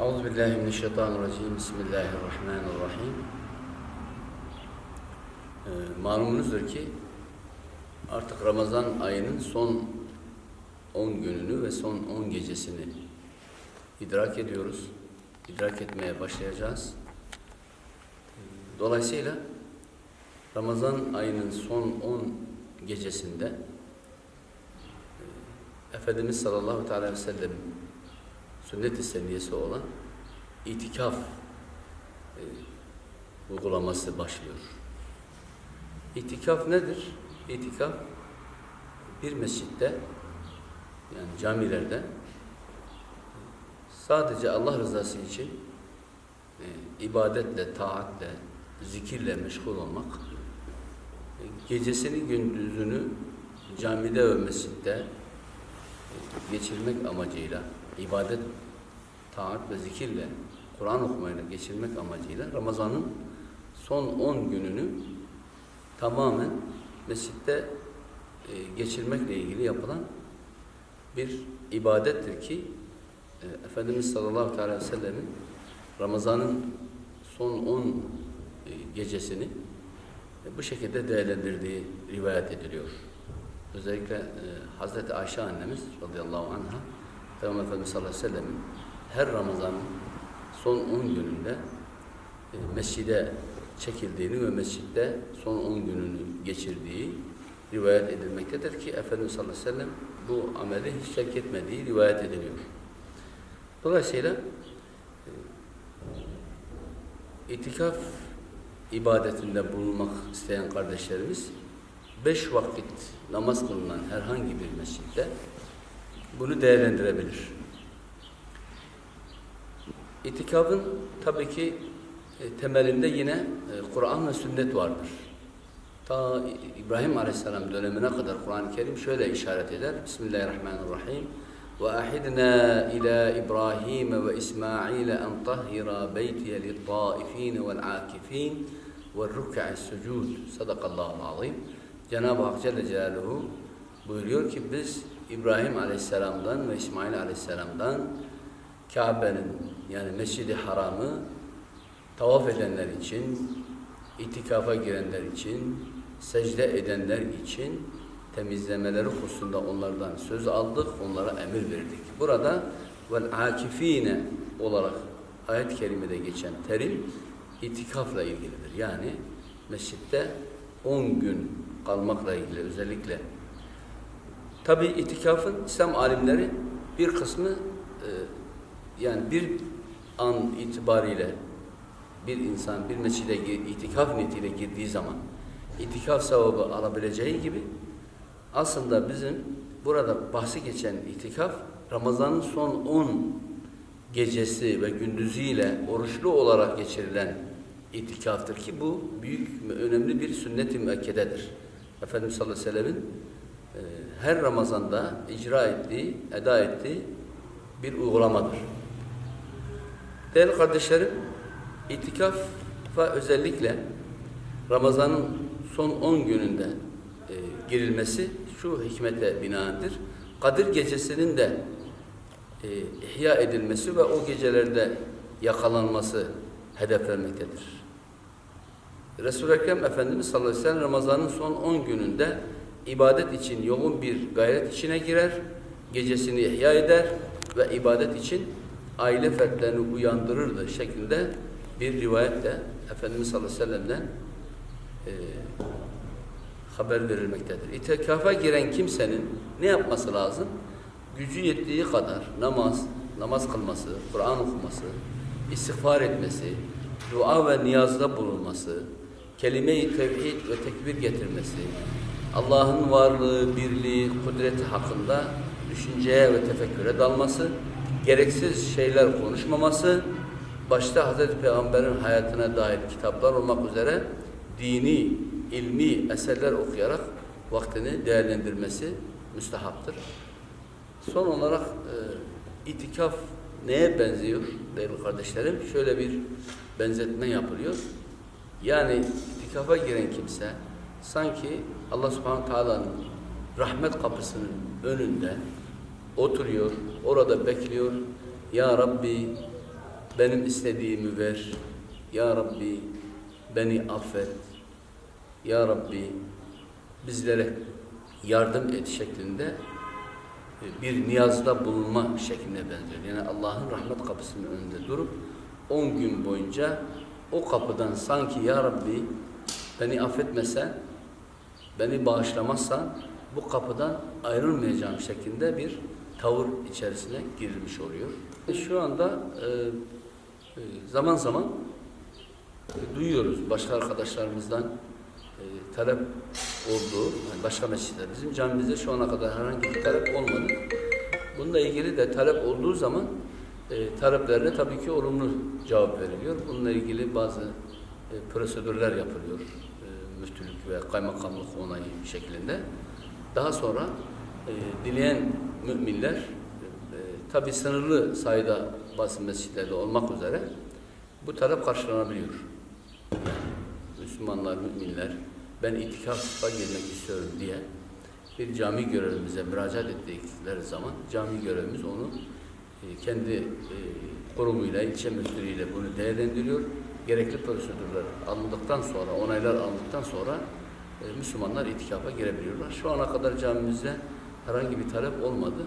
Euzu billahi mineşşeytanirracim. Bismillahirrahmanirrahim. Ee, malumunuzdur ki artık Ramazan ayının son 10 gününü ve son 10 gecesini idrak ediyoruz. İdrak etmeye başlayacağız. Dolayısıyla Ramazan ayının son 10 gecesinde e, Efendimiz sallallahu teala ve sellem sünnet-i seniyesi olan itikaf e, uygulaması başlıyor. İtikaf nedir? İtikaf bir mescitte yani camilerde sadece Allah rızası için e, ibadetle, taatle, zikirle meşgul olmak, gecesini gündüzünü camide ve mescitte geçirmek amacıyla ibadet, taat ve zikirle, Kur'an okumayla geçirmek amacıyla Ramazan'ın son 10 gününü tamamen mescitte e, geçirmekle ilgili yapılan bir ibadettir ki e, Efendimiz sallallahu aleyhi ve sellemin Ramazan'ın son 10 e, gecesini bu şekilde değerlendirdiği rivayet ediliyor. Özellikle e, Hazreti Ayşe annemiz radıyallahu anha Peygamber Efendimiz sallallahu aleyhi ve sellem'in her Ramazan'ın son 10 gününde e, mescide çekildiğini ve mescitte son 10 gününü geçirdiği rivayet edilmektedir ki Efendimiz sallallahu aleyhi ve sellem bu ameli hiç terk etmediği rivayet ediliyor. Dolayısıyla e, itikaf ibadetinde bulunmak isteyen kardeşlerimiz beş vakit namaz kılınan herhangi bir mescitte bunu değerlendirebilir. İtikafın tabii ki e, temelinde yine e, Kur'an ve sünnet vardır. Ta İbrahim Aleyhisselam dönemine kadar Kur'an-ı Kerim şöyle işaret eder. Bismillahirrahmanirrahim. İla İbrahim ve İsmail en tahhira beytiye lit-taifin vel-akifin ve rük'a'is sucud. Sadakallahu azim. Cenab-ı Hak Celle Celaluhu buyuruyor ki biz İbrahim Aleyhisselam'dan ve İsmail Aleyhisselam'dan Kabe'nin yani Mescid-i Haram'ı tavaf edenler için, itikafa girenler için, secde edenler için temizlemeleri hususunda onlardan söz aldık, onlara emir verdik. Burada vel akifine olarak ayet-i kerimede geçen terim itikafla ilgilidir. Yani mescitte 10 gün kalmakla ilgili özellikle. Tabi itikafın İslam alimleri bir kısmı e, yani bir an itibariyle bir insan bir mescide itikaf niyetiyle girdiği zaman itikaf sevabı alabileceği gibi aslında bizim burada bahsi geçen itikaf Ramazan'ın son 10 gecesi ve gündüzüyle oruçlu olarak geçirilen itikaftır ki bu büyük önemli bir sünnet-i müekkededir. Efendimiz sallallahu aleyhi ve sellem'in e, her Ramazan'da icra ettiği, eda ettiği bir uygulamadır. Değerli kardeşlerim, itikafa özellikle Ramazan'ın son 10 gününde e, girilmesi şu hikmete binaendir. Kadir gecesinin de e, ihya edilmesi ve o gecelerde yakalanması hedeflenmektedir. Resul-i Ekrem Efendimiz sallallahu aleyhi ve sellem Ramazan'ın son 10 gününde ibadet için yoğun bir gayret içine girer, gecesini ihya eder ve ibadet için aile fertlerini uyandırırdı şeklinde bir rivayetle Efendimiz sallallahu aleyhi ve sellem'den e, haber verilmektedir. İtikafa giren kimsenin ne yapması lazım? Gücü yettiği kadar namaz, namaz kılması, Kur'an okuması, istiğfar etmesi, dua ve niyazda bulunması, kelime-i tevhid ve tekbir getirmesi, Allah'ın varlığı, birliği, kudreti hakkında düşünceye ve tefekküre dalması, gereksiz şeyler konuşmaması, başta Hazreti Peygamber'in hayatına dair kitaplar olmak üzere dini, ilmi eserler okuyarak vaktini değerlendirmesi müstehaptır. Son olarak e, itikaf neye benziyor değerli kardeşlerim? Şöyle bir benzetme yapılıyor. Yani itikafa giren kimse sanki Allah subhanahu Taala'nın rahmet kapısının önünde oturuyor, orada bekliyor. Ya Rabbi benim istediğimi ver. Ya Rabbi beni affet. Ya Rabbi bizlere yardım et şeklinde e, bir niyazda bulunma şekline benziyor. Yani Allah'ın rahmet kapısının önünde durup 10 gün boyunca o kapıdan sanki Ya Rabbi beni affetmesen, beni bağışlamazsan bu kapıdan ayrılmayacağım şeklinde bir tavır içerisine girilmiş oluyor. Şu anda e, e, zaman zaman e, duyuyoruz başka arkadaşlarımızdan e, talep olduğu, yani başka mescitler. Bizim camimizde şu ana kadar herhangi bir talep olmadı. Bununla ilgili de talep olduğu zaman e, taleplerine tabii ki olumlu cevap veriliyor. Bununla ilgili bazı e, prosedürler yapılıyor. E, müftülük ve kaymakamlık onayı şeklinde. Daha sonra e, dileyen müminler e, tabii sınırlı sayıda bazı mescitlerde olmak üzere bu talep karşılanabiliyor. Müslümanlar, müminler ben itikafa girmek istiyorum diye bir cami görevimize müracaat ettikleri zaman cami görevimiz onu e, kendi e, kurumuyla, ilçe müdürüyle bunu değerlendiriyor. Gerekli prosedürler alındıktan sonra, onaylar alındıktan sonra e, Müslümanlar itikafa girebiliyorlar. Şu ana kadar camimizde herhangi bir talep olmadı.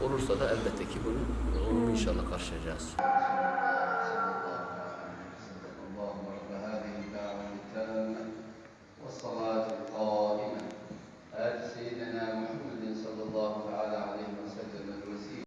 Olursa da elbette ki bunu, onu inşallah karşılayacağız.